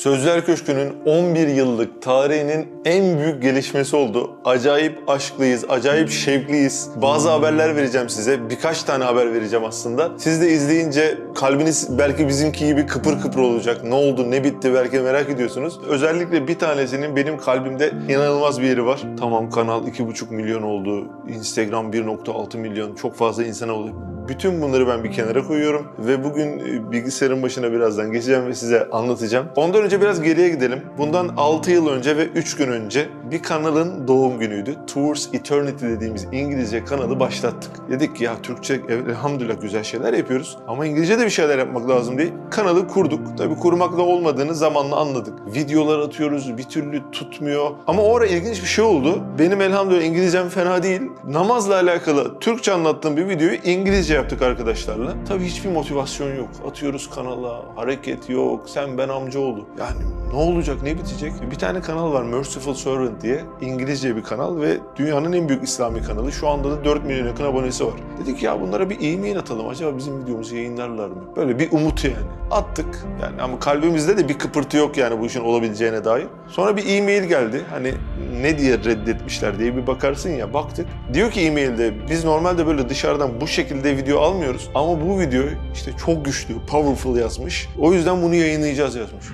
Sözler Köşkü'nün 11 yıllık tarihinin en büyük gelişmesi oldu. Acayip aşklıyız, acayip şevkliyiz. Bazı haberler vereceğim size. Birkaç tane haber vereceğim aslında. Siz de izleyince kalbiniz belki bizimki gibi kıpır kıpır olacak. Ne oldu, ne bitti belki merak ediyorsunuz. Özellikle bir tanesinin benim kalbimde inanılmaz bir yeri var. Tamam kanal 2,5 milyon oldu. Instagram 1,6 milyon. Çok fazla insan oldu. Bütün bunları ben bir kenara koyuyorum ve bugün e, bilgisayarın başına birazdan geçeceğim ve size anlatacağım. Ondan önce biraz geriye gidelim. Bundan 6 yıl önce ve 3 gün önce bir kanalın doğum günüydü. Tours Eternity dediğimiz İngilizce kanalı başlattık. Dedik ki ya Türkçe elhamdülillah güzel şeyler yapıyoruz ama İngilizce de bir şeyler yapmak lazım diye kanalı kurduk. Tabii kurmakla olmadığını zamanla anladık. Videolar atıyoruz bir türlü tutmuyor. Ama o ara ilginç bir şey oldu. Benim elhamdülillah İngilizcem fena değil. Namazla alakalı Türkçe anlattığım bir videoyu İngilizce yaptık arkadaşlarla. Tabii hiçbir motivasyon yok. Atıyoruz kanala, hareket yok, sen ben amcaoğlu. Yani ne olacak, ne bitecek? Bir tane kanal var Merciful Servant diye. İngilizce bir kanal ve dünyanın en büyük İslami kanalı. Şu anda da 4 milyon yakın abonesi var. Dedik ya bunlara bir e-mail atalım. Acaba bizim videomuzu yayınlarlar mı? Böyle bir umut yani. Attık. Yani ama kalbimizde de bir kıpırtı yok yani bu işin olabileceğine dair. Sonra bir e-mail geldi. Hani ne diye reddetmişler diye bir bakarsın ya. Baktık. Diyor ki e-mailde biz normalde böyle dışarıdan bu şekilde video almıyoruz. Ama bu video işte çok güçlü, powerful yazmış. O yüzden bunu yayınlayacağız yazmış.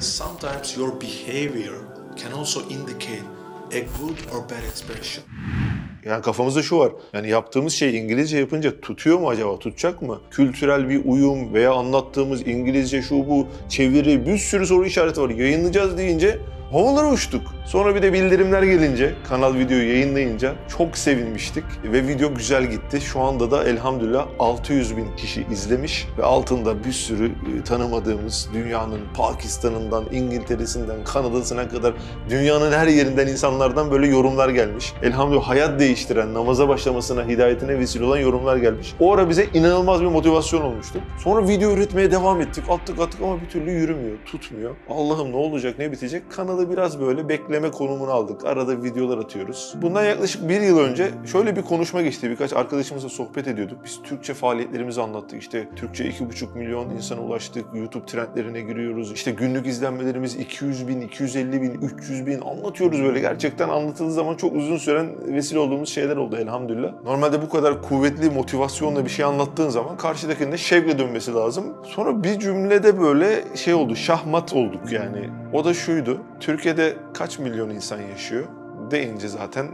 Sometimes your behavior can also indicate a good or bad expression. Yani kafamızda şu var. Yani yaptığımız şey İngilizce yapınca tutuyor mu acaba? Tutacak mı? Kültürel bir uyum veya anlattığımız İngilizce şu bu çeviri bir sürü soru işareti var. Yayınlayacağız deyince havalara uçtuk. Sonra bir de bildirimler gelince, kanal videoyu yayınlayınca çok sevinmiştik ve video güzel gitti. Şu anda da elhamdülillah 600 bin kişi izlemiş ve altında bir sürü e, tanımadığımız dünyanın Pakistan'ından, İngiltere'sinden, Kanada'sına kadar dünyanın her yerinden insanlardan böyle yorumlar gelmiş. Elhamdülillah hayat değiştiren, namaza başlamasına, hidayetine vesile olan yorumlar gelmiş. O ara bize inanılmaz bir motivasyon olmuştu. Sonra video üretmeye devam ettik. Attık attık ama bir türlü yürümüyor, tutmuyor. Allah'ım ne olacak, ne bitecek? Kanalı biraz böyle bekleme konumunu aldık. Arada videolar atıyoruz. Bundan yaklaşık bir yıl önce şöyle bir konuşma geçti. Birkaç arkadaşımızla sohbet ediyorduk. Biz Türkçe faaliyetlerimizi anlattık. İşte Türkçe 2,5 milyon insana ulaştık. YouTube trendlerine giriyoruz. İşte günlük izlenmelerimiz 200 bin, 250 bin, 300 bin anlatıyoruz böyle. Gerçekten anlatıldığı zaman çok uzun süren vesile olduğumuz şeyler oldu elhamdülillah. Normalde bu kadar kuvvetli motivasyonla bir şey anlattığın zaman karşıdakinin de şevkle dönmesi lazım. Sonra bir cümlede böyle şey oldu, şahmat olduk yani. O da şuydu. Türkiye'de kaç milyon insan yaşıyor? Deyince zaten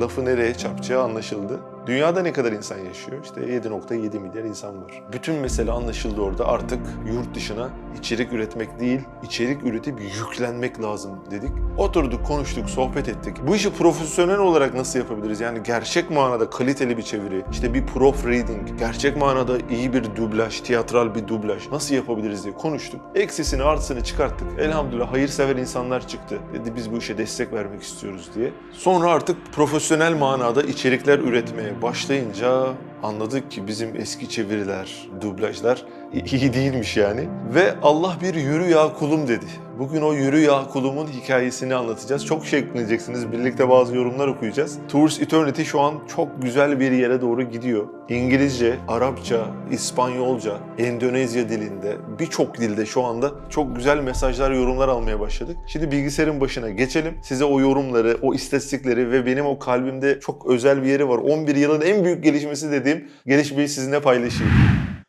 lafı nereye çarpacağı anlaşıldı. Dünyada ne kadar insan yaşıyor? İşte 7.7 milyar insan var. Bütün mesele anlaşıldı orada. Artık yurt dışına içerik üretmek değil, içerik üretip yüklenmek lazım dedik. Oturduk, konuştuk, sohbet ettik. Bu işi profesyonel olarak nasıl yapabiliriz? Yani gerçek manada kaliteli bir çeviri, işte bir proofreading, gerçek manada iyi bir dublaj, tiyatral bir dublaj nasıl yapabiliriz diye konuştuk. Eksisini artısını çıkarttık. Elhamdülillah hayırsever insanlar çıktı. Dedi biz bu işe destek vermek istiyoruz diye. Sonra artık profesyonel manada içerikler üretmeye başlayınca anladık ki bizim eski çeviriler, dublajlar iyi değilmiş yani. Ve Allah bir yürü ya kulum dedi. Bugün o yürü ya kulumun hikayesini anlatacağız. Çok şevkleneceksiniz. Birlikte bazı yorumlar okuyacağız. Tours Eternity şu an çok güzel bir yere doğru gidiyor. İngilizce, Arapça, İspanyolca, Endonezya dilinde, birçok dilde şu anda çok güzel mesajlar, yorumlar almaya başladık. Şimdi bilgisayarın başına geçelim. Size o yorumları, o istatistikleri ve benim o kalbimde çok özel bir yeri var. 11 yılın en büyük gelişmesi dediğim gelişmeyi sizinle paylaşayım.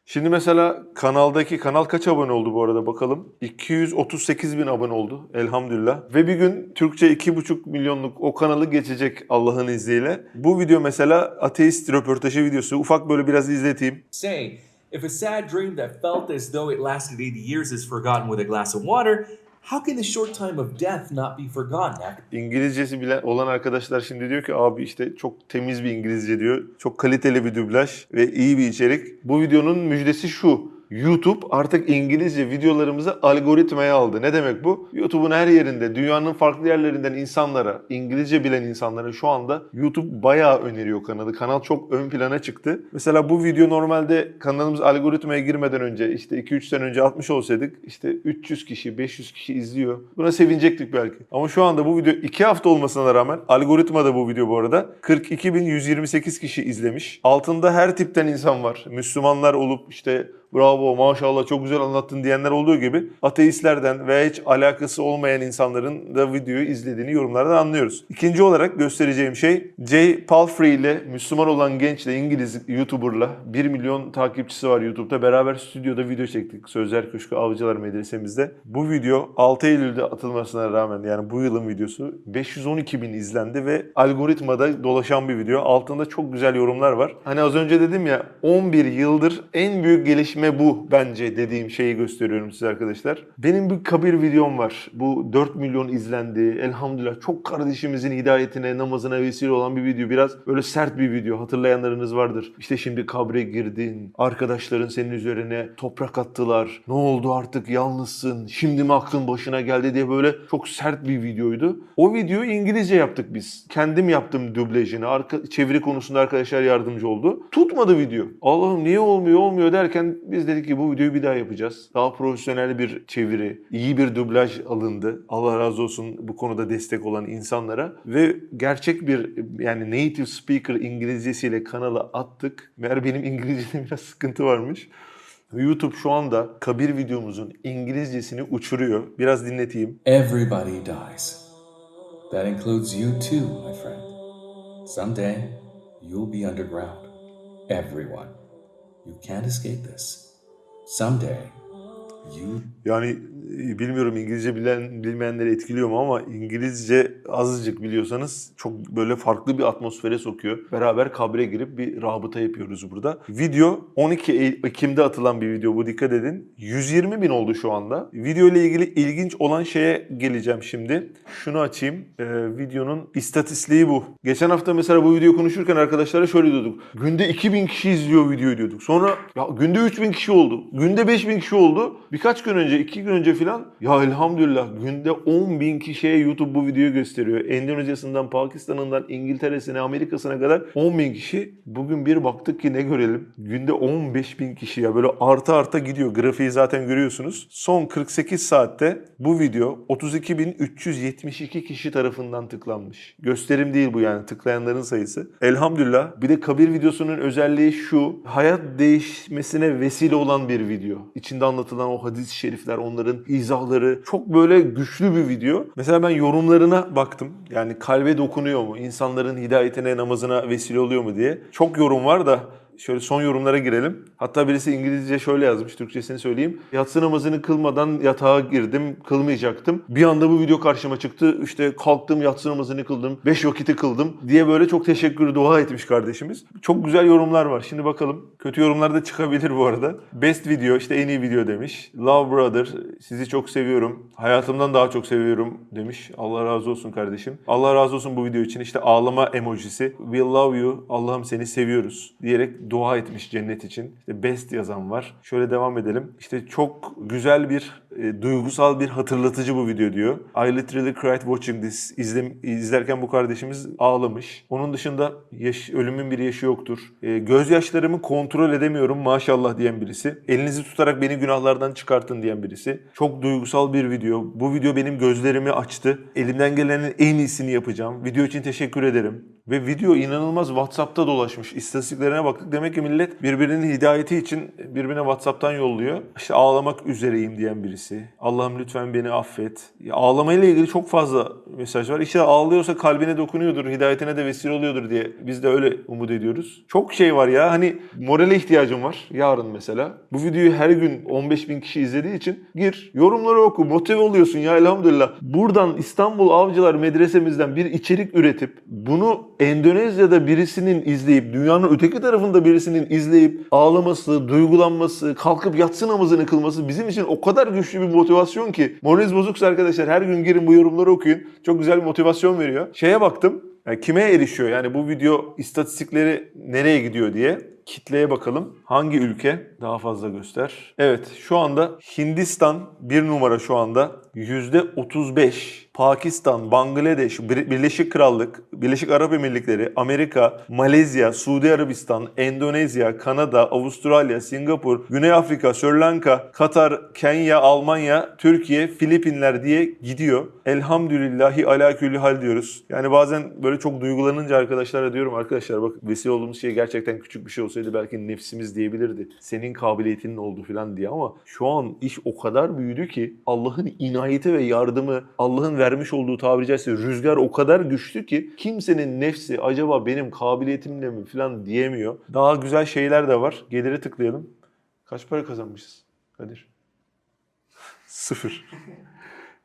Şimdi mesela kanaldaki kanal kaç abone oldu bu arada bakalım. 238 bin abone oldu elhamdülillah. Ve bir gün Türkçe 2,5 milyonluk o kanalı geçecek Allah'ın izniyle. Bu video mesela ateist röportajı videosu. Ufak böyle biraz izleteyim. saying, if a sad dream that felt as though it lasted 80 years is forgotten with a glass of water, how can the short time of death not be forgotten İngilizcesi bilen olan arkadaşlar şimdi diyor ki abi işte çok temiz bir İngilizce diyor. Çok kaliteli bir dublaj ve iyi bir içerik. Bu videonun müjdesi şu. YouTube artık İngilizce videolarımızı algoritmaya aldı. Ne demek bu? YouTube'un her yerinde, dünyanın farklı yerlerinden insanlara, İngilizce bilen insanlara şu anda YouTube bayağı öneriyor kanalı. Kanal çok ön plana çıktı. Mesela bu video normalde kanalımız algoritmaya girmeden önce işte 2-3 sene önce atmış olsaydık işte 300 kişi, 500 kişi izliyor. Buna sevinecektik belki. Ama şu anda bu video 2 hafta olmasına rağmen algoritma da bu video bu arada 42.128 kişi izlemiş. Altında her tipten insan var. Müslümanlar olup işte bravo maşallah çok güzel anlattın diyenler olduğu gibi ateistlerden veya hiç alakası olmayan insanların da videoyu izlediğini yorumlardan anlıyoruz. İkinci olarak göstereceğim şey Jay Palfrey ile Müslüman olan gençle İngiliz YouTuber'la 1 milyon takipçisi var YouTube'da. Beraber stüdyoda video çektik Sözler Köşkü Avcılar Medresemizde. Bu video 6 Eylül'de atılmasına rağmen yani bu yılın videosu 512 bin izlendi ve algoritmada dolaşan bir video. Altında çok güzel yorumlar var. Hani az önce dedim ya 11 yıldır en büyük gelişme bu bence dediğim şeyi gösteriyorum size arkadaşlar. Benim bir kabir videom var. Bu 4 milyon izlendi. Elhamdülillah çok kardeşimizin hidayetine, namazına vesile olan bir video. Biraz böyle sert bir video. Hatırlayanlarınız vardır. İşte şimdi kabre girdin. Arkadaşların senin üzerine toprak attılar. Ne oldu artık yalnızsın. Şimdi mi aklın başına geldi diye böyle çok sert bir videoydu. O videoyu İngilizce yaptık biz. Kendim yaptım dublajını. Arka, çeviri konusunda arkadaşlar yardımcı oldu. Tutmadı video. Allah'ım niye olmuyor olmuyor derken biz dedik ki bu videoyu bir daha yapacağız. Daha profesyonel bir çeviri, iyi bir dublaj alındı. Allah razı olsun bu konuda destek olan insanlara ve gerçek bir yani native speaker İngilizcesiyle kanala attık. Meğer benim İngilizcede biraz sıkıntı varmış. YouTube şu anda kabir videomuzun İngilizcesini uçuruyor. Biraz dinleteyim. Everybody dies. That includes you too, my friend. Someday, you'll be underground. Everyone. You can't escape this. Someday, you Yani e, bilmiyorum İngilizce bilen bilmeyenleri etkiliyor mu ama İngilizce azıcık biliyorsanız çok böyle farklı bir atmosfere sokuyor. Beraber kabre girip bir rabıta yapıyoruz burada. Video 12 Ey- Ekim'de atılan bir video bu dikkat edin. 120 bin oldu şu anda. Video ile ilgili ilginç olan şeye geleceğim şimdi. Şunu açayım. Ee, videonun istatistiği bu. Geçen hafta mesela bu videoyu konuşurken arkadaşlara şöyle diyorduk. Günde 2000 kişi izliyor videoyu diyorduk. Sonra ya günde 3000 kişi oldu. Günde 5000 kişi oldu. Birkaç gün önce, iki gün önce falan ya elhamdülillah günde 10 bin kişiye YouTube bu videoyu gösteriyor. Endonezya'sından, Pakistan'ından, İngiltere'sine, Amerika'sına kadar 10 bin kişi. Bugün bir baktık ki ne görelim? Günde 15 bin kişi ya böyle arta arta gidiyor. Grafiği zaten görüyorsunuz. Son 48 saatte bu video 32.372 kişi tarafından tıklanmış. Gösterim değil bu yani tıklayanların sayısı. Elhamdülillah. Bir de kabir videosunun özelliği şu. Hayat değişmesine vesile olan bir video. İçinde anlatılan o hadis-i şerifler, onların izahları çok böyle güçlü bir video. Mesela ben yorumlarına baktım. Yani kalbe dokunuyor mu? İnsanların hidayetine, namazına vesile oluyor mu diye. Çok yorum var da Şöyle son yorumlara girelim. Hatta birisi İngilizce şöyle yazmış, Türkçesini söyleyeyim. Yatsı namazını kılmadan yatağa girdim, kılmayacaktım. Bir anda bu video karşıma çıktı. İşte kalktım, yatsı namazını kıldım, beş vakiti kıldım diye böyle çok teşekkür dua etmiş kardeşimiz. Çok güzel yorumlar var. Şimdi bakalım. Kötü yorumlar da çıkabilir bu arada. Best video, işte en iyi video demiş. Love brother, sizi çok seviyorum. Hayatımdan daha çok seviyorum demiş. Allah razı olsun kardeşim. Allah razı olsun bu video için. İşte ağlama emojisi. We love you. Allah'ım seni seviyoruz diyerek dua etmiş cennet için. İşte best yazan var. Şöyle devam edelim. İşte çok güzel bir e, duygusal bir hatırlatıcı bu video diyor. I literally cried watching this. İzle, izlerken bu kardeşimiz ağlamış. Onun dışında yaş, ölümün bir yaşı yoktur. E, gözyaşlarımı kontrol edemiyorum maşallah diyen birisi. Elinizi tutarak beni günahlardan çıkartın diyen birisi. Çok duygusal bir video. Bu video benim gözlerimi açtı. Elimden gelenin en iyisini yapacağım. Video için teşekkür ederim. Ve video inanılmaz WhatsApp'ta dolaşmış. İstatistiklerine baktık. Demek ki millet birbirinin hidayeti için birbirine WhatsApp'tan yolluyor. İşte ağlamak üzereyim diyen birisi. Allah'ım lütfen beni affet. Ya ağlamayla ilgili çok fazla mesaj var. İşte ağlıyorsa kalbine dokunuyordur, hidayetine de vesile oluyordur diye biz de öyle umut ediyoruz. Çok şey var ya. Hani morale ihtiyacım var. Yarın mesela. Bu videoyu her gün 15 bin kişi izlediği için gir, yorumları oku, motive oluyorsun ya elhamdülillah. Buradan İstanbul Avcılar Medresemizden bir içerik üretip bunu Endonezya'da birisinin izleyip, dünyanın öteki tarafında birisinin izleyip ağlaması, duygulanması, kalkıp yatsı namazını kılması bizim için o kadar güçlü bir motivasyon ki. Moraliniz bozuksa arkadaşlar her gün girin bu yorumları okuyun. Çok güzel bir motivasyon veriyor. Şeye baktım. Yani kime erişiyor? Yani bu video istatistikleri nereye gidiyor diye. Kitleye bakalım. Hangi ülke? Daha fazla göster. Evet şu anda Hindistan bir numara şu anda. %35 Pakistan, Bangladeş, Bir- Birleşik Krallık, Birleşik Arap Emirlikleri, Amerika, Malezya, Suudi Arabistan, Endonezya, Kanada, Avustralya, Singapur, Güney Afrika, Sri Lanka, Katar, Kenya, Almanya, Türkiye, Filipinler diye gidiyor. Elhamdülillahi ala külli hal diyoruz. Yani bazen böyle çok duygulanınca arkadaşlara diyorum arkadaşlar bak vesile olduğumuz şey gerçekten küçük bir şey olsaydı belki nefsimiz diyebilirdi. Senin kabiliyetinin oldu falan diye ama şu an iş o kadar büyüdü ki Allah'ın inayeti ve yardımı, Allah'ın vermiş olduğu tabiri caizse rüzgar o kadar güçlü ki kimsenin nefsi acaba benim kabiliyetimle mi falan diyemiyor. Daha güzel şeyler de var. Geliri tıklayalım. Kaç para kazanmışız Kadir? Sıfır.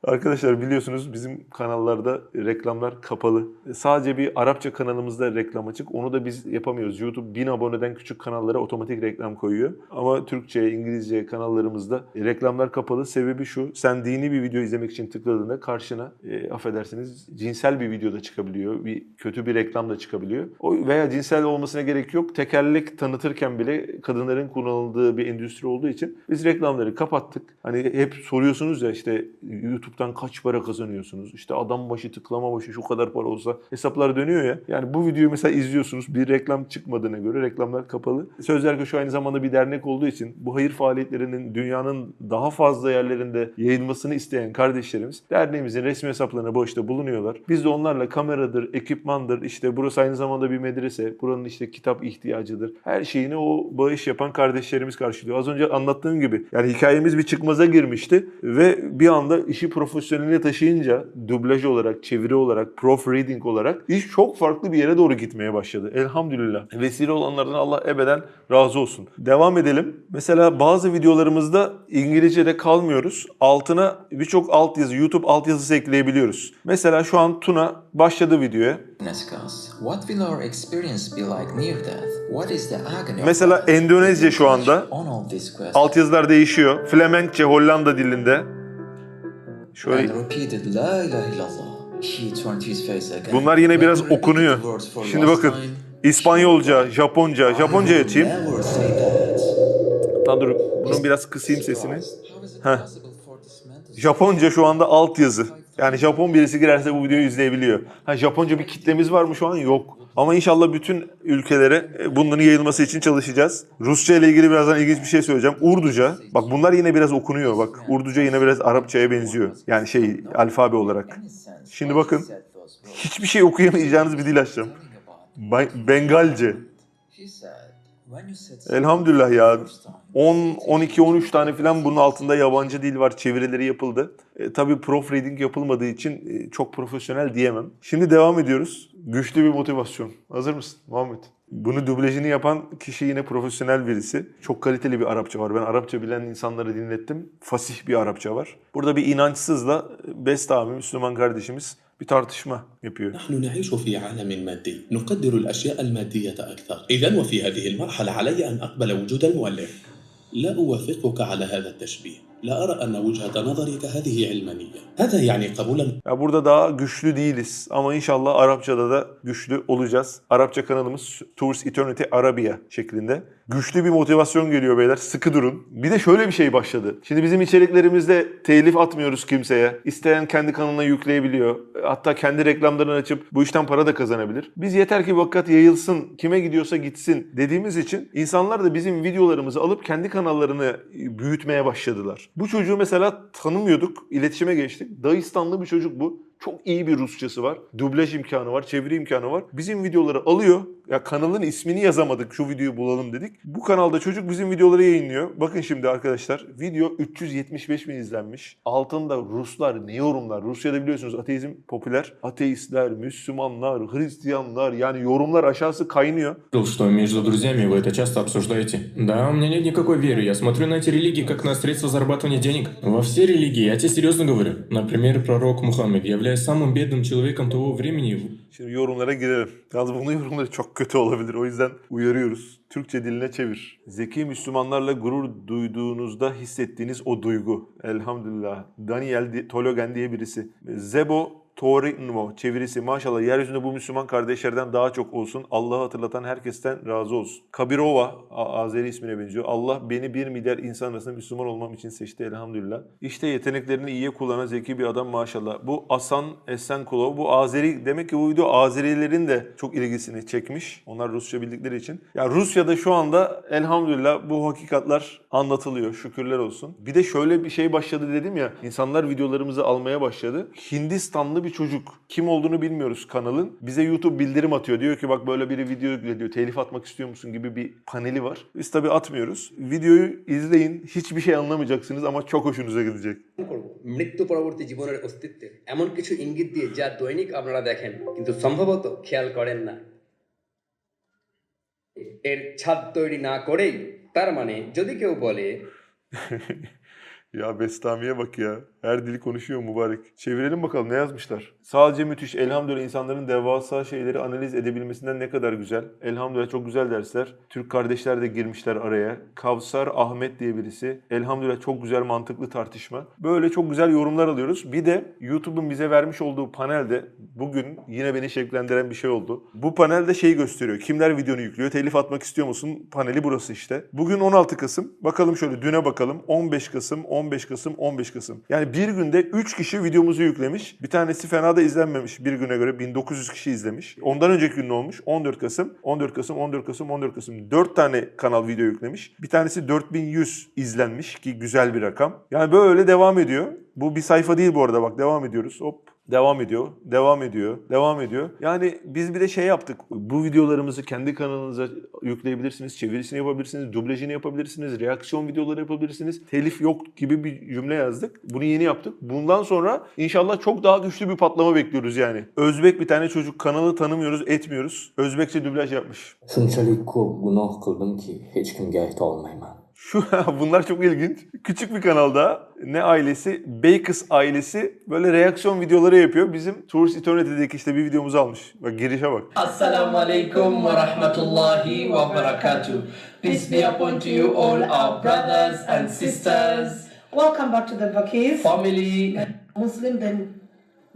Arkadaşlar biliyorsunuz bizim kanallarda reklamlar kapalı. Sadece bir Arapça kanalımızda reklam açık. Onu da biz yapamıyoruz. YouTube 1000 aboneden küçük kanallara otomatik reklam koyuyor. Ama Türkçe, İngilizce kanallarımızda reklamlar kapalı. Sebebi şu. Sen dini bir video izlemek için tıkladığında karşına e, affedersiniz cinsel bir video da çıkabiliyor. Bir kötü bir reklam da çıkabiliyor. O veya cinsel olmasına gerek yok. Tekerlek tanıtırken bile kadınların kullanıldığı bir endüstri olduğu için biz reklamları kapattık. Hani hep soruyorsunuz ya işte YouTube'dan kaç para kazanıyorsunuz? İşte adam başı tıklama başı şu kadar para olsa hesaplar dönüyor ya. Yani bu videoyu mesela izliyorsunuz. Bir reklam çıkmadığına göre reklamlar kapalı. Sözler Köşkü aynı zamanda bir dernek olduğu için bu hayır faaliyetlerinin dünyanın daha fazla yerlerinde yayılmasını isteyen kardeşlerimiz derneğimizin resmi hesaplarına bağışta bulunuyorlar. Biz de onlarla kameradır, ekipmandır, işte burası aynı zamanda bir medrese, buranın işte kitap ihtiyacıdır. Her şeyini o bağış yapan kardeşlerimiz karşılıyor. Az önce anlattığım gibi yani hikayemiz bir çıkmaza girmişti ve bir anda işi profesyonele taşıyınca dublaj olarak, çeviri olarak, proofreading olarak iş çok farklı bir yere doğru gitmeye başladı. Elhamdülillah. Vesile olanlardan Allah ebeden razı olsun. Devam edelim. Mesela bazı videolarımızda İngilizce'de kalmıyoruz. Altına birçok altyazı, YouTube altyazısı ekleyebiliyoruz. Mesela şu an Tuna başladı videoya. What will our experience be like near death? What is the agony Mesela? Endonezya şu anda. Altyazılar değişiyor. Flemenkçe Hollanda dilinde. Şöyle. Bunlar yine biraz okunuyor. Şimdi bakın. İspanyolca, Japonca, Japonca açayım. Daha dur, bunun biraz kısayım sesini. Heh. Japonca şu anda altyazı. Yani Japon birisi girerse bu videoyu izleyebiliyor. Ha Japonca bir kitlemiz var mı şu an? Yok. Ama inşallah bütün ülkelere e, bunların yayılması için çalışacağız. Rusça ile ilgili birazdan ilginç bir şey söyleyeceğim. Urduca. Bak bunlar yine biraz okunuyor. Bak Urduca yine biraz Arapçaya benziyor. Yani şey alfabe olarak. Şimdi bakın. Hiçbir şey okuyamayacağınız bir dil açacağım. Bengalce. Elhamdülillah ya. first time, 10, 12, 13 tane falan bunun altında yabancı dil var. Çevirileri yapıldı. E, tabii proofreading yapılmadığı için e, çok profesyonel diyemem. Şimdi devam ediyoruz Güçlü bir motivasyon. Hazır mısın Muhammed? Bunu dublajını yapan kişi yine profesyonel birisi. Çok kaliteli bir Arapça var. Ben Arapça bilen insanları dinlettim. Fasih bir Arapça var. Burada bir inançsızla Bestami, Müslüman kardeşimiz bir tartışma yapıyor. نحن نعيش في عالم مادي نقدر الأشياء المادية أكثر إذا وفي هذه المرحلة علي أن أقبل وجود المؤلف لا أوافقك على هذا التشبيه La ara enne vüchet nazari kehadihi ilmeniyye. Hada yani kabulen. Ya burada daha güçlü değiliz ama inşallah Arapçada da güçlü olacağız. Arapça kanalımız Tours Eternity Arabia şeklinde. Güçlü bir motivasyon geliyor beyler. Sıkı durun. Bir de şöyle bir şey başladı. Şimdi bizim içeriklerimizde telif atmıyoruz kimseye. İsteyen kendi kanalına yükleyebiliyor. Hatta kendi reklamlarını açıp bu işten para da kazanabilir. Biz yeter ki vakat yayılsın, kime gidiyorsa gitsin dediğimiz için insanlar da bizim videolarımızı alıp kendi kanallarını büyütmeye başladılar. Bu çocuğu mesela tanımıyorduk, iletişime geçtik. Dağıstanlı bir çocuk bu. Çok iyi bir Rusçası var. Dublaj imkanı var, çeviri imkanı var. Bizim videoları alıyor. Ya kanalın ismini yazamadık şu videoyu bulalım dedik. Bu kanalda çocuk bizim videoları yayınlıyor. Bakın şimdi arkadaşlar video 375 bin izlenmiş. Altında Ruslar ne yorumlar? Rusya'da biliyorsunuz ateizm popüler. Ateistler, Müslümanlar, Hristiyanlar yani yorumlar aşağısı kaynıyor. Слышал, что между друзьями вы это часто обсуждаете. Да, у меня нет никакой веры. Я смотрю на эти религии как на средство зарабатывания денег. Во все религии, я тебе серьезно говорю. Например, пророк Мухаммед, являясь самым бедным человеком того времени, Şimdi yorumlara girelim. Yalnız bunun yorumları çok kötü olabilir. O yüzden uyarıyoruz. Türkçe diline çevir. Zeki Müslümanlarla gurur duyduğunuzda hissettiğiniz o duygu. Elhamdülillah. Daniel Di- Tologen diye birisi. Zebo Torino çevirisi maşallah yeryüzünde bu Müslüman kardeşlerden daha çok olsun. Allah'ı hatırlatan herkesten razı olsun. Kabirova, Azeri ismine benziyor. Allah beni bir milyar insan arasında Müslüman olmam için seçti elhamdülillah. İşte yeteneklerini iyiye kullanan zeki bir adam maşallah. Bu Asan Esenkulov, bu Azeri, demek ki bu video Azerilerin de çok ilgisini çekmiş. Onlar Rusça bildikleri için. Ya Rusya'da şu anda elhamdülillah bu hakikatler anlatılıyor. Şükürler olsun. Bir de şöyle bir şey başladı dedim ya. insanlar videolarımızı almaya başladı. Hindistanlı bir çocuk. Kim olduğunu bilmiyoruz kanalın. Bize YouTube bildirim atıyor. Diyor ki bak böyle biri video yükle diyor. Telif atmak istiyor musun gibi bir paneli var. Biz tabii atmıyoruz. Videoyu izleyin. Hiçbir şey anlamayacaksınız ama çok hoşunuza gidecek. করব মৃত্যু পরবর্তী জীবনের অস্তিত্বে এমন কিছু ইঙ্গিত দিয়ে যা দৈনিক আপনারা দেখেন কিন্তু সম্ভবত খেয়াল করেন না এর ছাদ তৈরি না করেই তার মানে যদি কেউ বলে Ya Bestami'ye bak ya. Her dili konuşuyor mübarek. Çevirelim bakalım ne yazmışlar. Sadece müthiş. Elhamdülillah insanların devasa şeyleri analiz edebilmesinden ne kadar güzel. Elhamdülillah çok güzel dersler. Türk kardeşler de girmişler araya. Kavsar Ahmet diye birisi. Elhamdülillah çok güzel mantıklı tartışma. Böyle çok güzel yorumlar alıyoruz. Bir de YouTube'un bize vermiş olduğu panelde bugün yine beni şevklendiren bir şey oldu. Bu panelde şeyi gösteriyor. Kimler videonu yüklüyor? Telif atmak istiyor musun? Paneli burası işte. Bugün 16 Kasım. Bakalım şöyle düne bakalım. 15 Kasım, 15 Kasım, 15 Kasım. Yani bir günde 3 kişi videomuzu yüklemiş. Bir tanesi fena da izlenmemiş bir güne göre. 1900 kişi izlemiş. Ondan önceki gün olmuş? 14 Kasım, 14 Kasım, 14 Kasım, 14 Kasım. 4 tane kanal video yüklemiş. Bir tanesi 4100 izlenmiş ki güzel bir rakam. Yani böyle devam ediyor. Bu bir sayfa değil bu arada bak devam ediyoruz. Hop Devam ediyor, devam ediyor, devam ediyor. Yani biz bir de şey yaptık. Bu videolarımızı kendi kanalınıza yükleyebilirsiniz, çevirisini yapabilirsiniz, dublajını yapabilirsiniz, reaksiyon videoları yapabilirsiniz. Telif yok gibi bir cümle yazdık. Bunu yeni yaptık. Bundan sonra inşallah çok daha güçlü bir patlama bekliyoruz yani. Özbek bir tane çocuk kanalı tanımıyoruz, etmiyoruz. Özbekçe dublaj yapmış. shunchalik ko'p gunoh qildimki hech kimga ayta olmayman Şu bunlar çok ilginç. Küçük bir kanalda ne ailesi? Bakers ailesi böyle reaksiyon videoları yapıyor. Bizim Tours Eternity'deki işte bir videomuzu almış. Bak girişe bak. Assalamu alaikum wa rahmatullahi wa barakatuh. Peace be upon to you all our brothers and sisters, Welcome back to the Bakis. family, Muslim then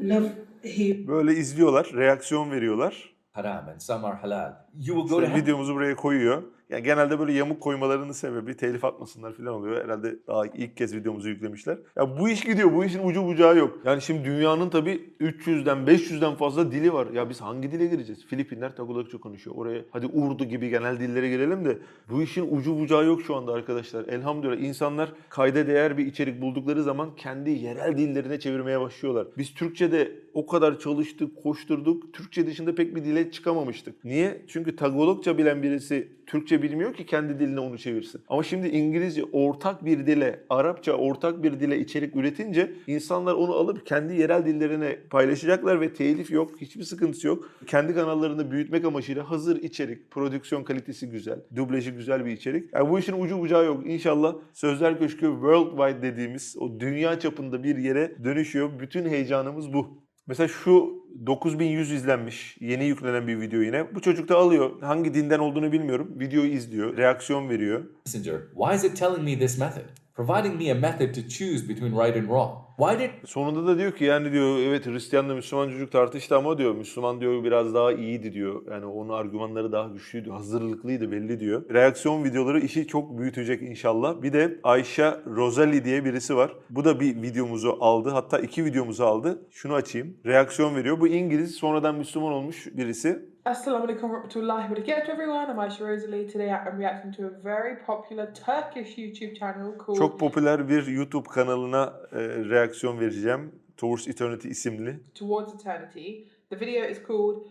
live here. Böyle izliyorlar, reaksiyon veriyorlar. Haram and some are halal. You will go to İşte heaven. videomuzu buraya koyuyor. Yani genelde böyle yamuk koymalarının sebebi telif atmasınlar falan oluyor. Herhalde daha ilk kez videomuzu yüklemişler. Ya bu iş gidiyor. Bu işin ucu bucağı yok. Yani şimdi dünyanın tabii 300'den 500'den fazla dili var. Ya biz hangi dile gireceğiz? Filipinler Tagalogça konuşuyor. Oraya hadi Urdu gibi genel dillere girelim de bu işin ucu bucağı yok şu anda arkadaşlar. Elhamdülillah insanlar kayda değer bir içerik buldukları zaman kendi yerel dillerine çevirmeye başlıyorlar. Biz Türkçe'de o kadar çalıştık, koşturduk. Türkçe dışında pek bir dile çıkamamıştık. Niye? Çünkü Tagalogça bilen birisi Türkçe bilmiyor ki kendi diline onu çevirsin. Ama şimdi İngilizce ortak bir dile, Arapça ortak bir dile içerik üretince insanlar onu alıp kendi yerel dillerine paylaşacaklar ve telif yok, hiçbir sıkıntısı yok. Kendi kanallarını büyütmek amacıyla hazır içerik, prodüksiyon kalitesi güzel, dublajı güzel bir içerik. Yani bu işin ucu bucağı yok. İnşallah Sözler Köşkü Worldwide dediğimiz o dünya çapında bir yere dönüşüyor. Bütün heyecanımız bu. Mesela şu 9100 izlenmiş yeni yüklenen bir video yine. Bu çocuk da alıyor. Hangi dinden olduğunu bilmiyorum. Videoyu izliyor, reaksiyon veriyor. Messenger. Why is it telling me this method? Providing me a method to choose between right and wrong. Why did Sonunda da diyor ki yani diyor evet Hristiyanla Müslüman çocuk tartıştı ama diyor Müslüman diyor biraz daha iyiydi diyor. Yani onun argümanları daha güçlüydü, hazırlıklıydı belli diyor. Reaksiyon videoları işi çok büyütecek inşallah. Bir de Ayşe Rosali diye birisi var. Bu da bir videomuzu aldı. Hatta iki videomuzu aldı. Şunu açayım. Reaksiyon veriyor. Bu İngiliz sonradan Müslüman olmuş birisi. Assalamu alaikum wa rahmatullahi wa barakatuh everyone. I'm Aisha Rosalie. Today I'm reacting to a very popular Turkish YouTube channel called Çok popüler bir YouTube kanalına e, reaksiyon vereceğim. Towards Eternity isimli. Towards Eternity. The video is called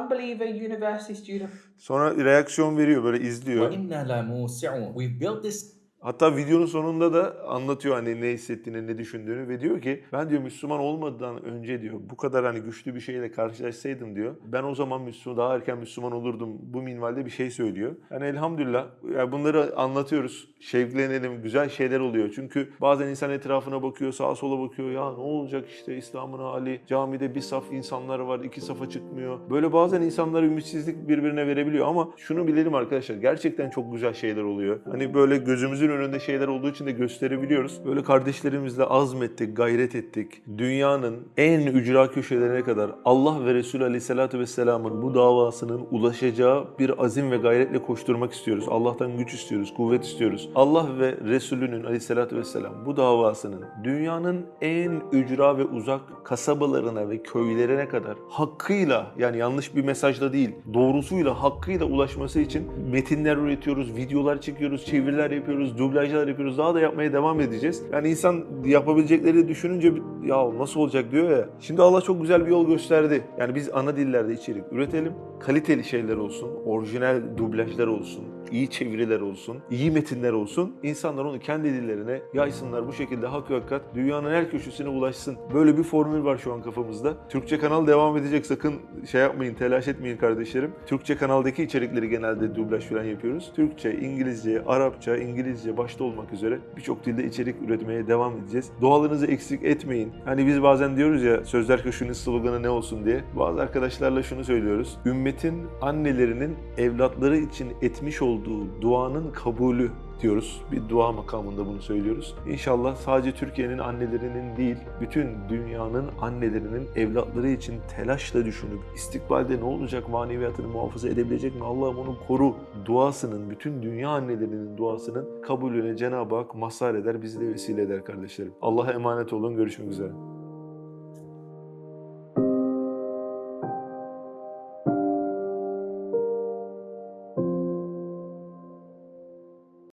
Unbeliever University Student Sonra reaksiyon veriyor böyle izliyor. وَإِنَّا لَمُوسِعُونَ We've built this Hatta videonun sonunda da anlatıyor hani ne hissettiğini, ne düşündüğünü ve diyor ki ben diyor Müslüman olmadan önce diyor bu kadar hani güçlü bir şeyle karşılaşsaydım diyor. Ben o zaman Müslüman daha erken Müslüman olurdum. Bu minvalde bir şey söylüyor. Yani elhamdülillah yani bunları anlatıyoruz. Şevklenelim. Güzel şeyler oluyor. Çünkü bazen insan etrafına bakıyor, sağa sola bakıyor. Ya ne olacak işte İslam'ın hali. Camide bir saf insanlar var, iki safa çıkmıyor. Böyle bazen insanlar ümitsizlik birbirine verebiliyor ama şunu bilelim arkadaşlar. Gerçekten çok güzel şeyler oluyor. Hani böyle gözümüzün önünde şeyler olduğu için de gösterebiliyoruz. Böyle kardeşlerimizle azmettik, gayret ettik. Dünyanın en ücra köşelerine kadar Allah ve Resulü Aleyhisselatü Vesselam'ın bu davasının ulaşacağı bir azim ve gayretle koşturmak istiyoruz. Allah'tan güç istiyoruz, kuvvet istiyoruz. Allah ve Resulünün Aleyhisselatü Vesselam bu davasının dünyanın en ücra ve uzak kasabalarına ve köylerine kadar hakkıyla yani yanlış bir mesajla değil doğrusuyla hakkıyla ulaşması için metinler üretiyoruz, videolar çekiyoruz, çeviriler yapıyoruz, dublajlar yapıyoruz. Daha da yapmaya devam edeceğiz. Yani insan yapabilecekleri düşününce ya nasıl olacak diyor ya. Şimdi Allah çok güzel bir yol gösterdi. Yani biz ana dillerde içerik üretelim. Kaliteli şeyler olsun, orijinal dublajlar olsun, iyi çeviriler olsun, iyi metinler olsun. İnsanlar onu kendi dillerine yaysınlar. Bu şekilde hak hakikat dünyanın her köşesine ulaşsın. Böyle bir formül var şu an kafamızda. Türkçe kanal devam edecek. Sakın şey yapmayın, telaş etmeyin kardeşlerim. Türkçe kanaldaki içerikleri genelde dublaj falan yapıyoruz. Türkçe, İngilizce, Arapça, İngilizce başta olmak üzere birçok dilde içerik üretmeye devam edeceğiz. Doğalınızı eksik etmeyin. Hani biz bazen diyoruz ya Sözler Köşkü'nün sloganı ne olsun diye. Bazı arkadaşlarla şunu söylüyoruz. Ümmetin annelerinin evlatları için etmiş olduğu duanın kabulü diyoruz. Bir dua makamında bunu söylüyoruz. İnşallah sadece Türkiye'nin annelerinin değil, bütün dünyanın annelerinin evlatları için telaşla düşünüp istikbalde ne olacak maneviyatını muhafaza edebilecek mi? Allah'ım onu koru duasının, bütün dünya annelerinin duasının kabulüne Cenab-ı Hak mazhar eder, bizi de vesile eder kardeşlerim. Allah'a emanet olun, görüşmek üzere.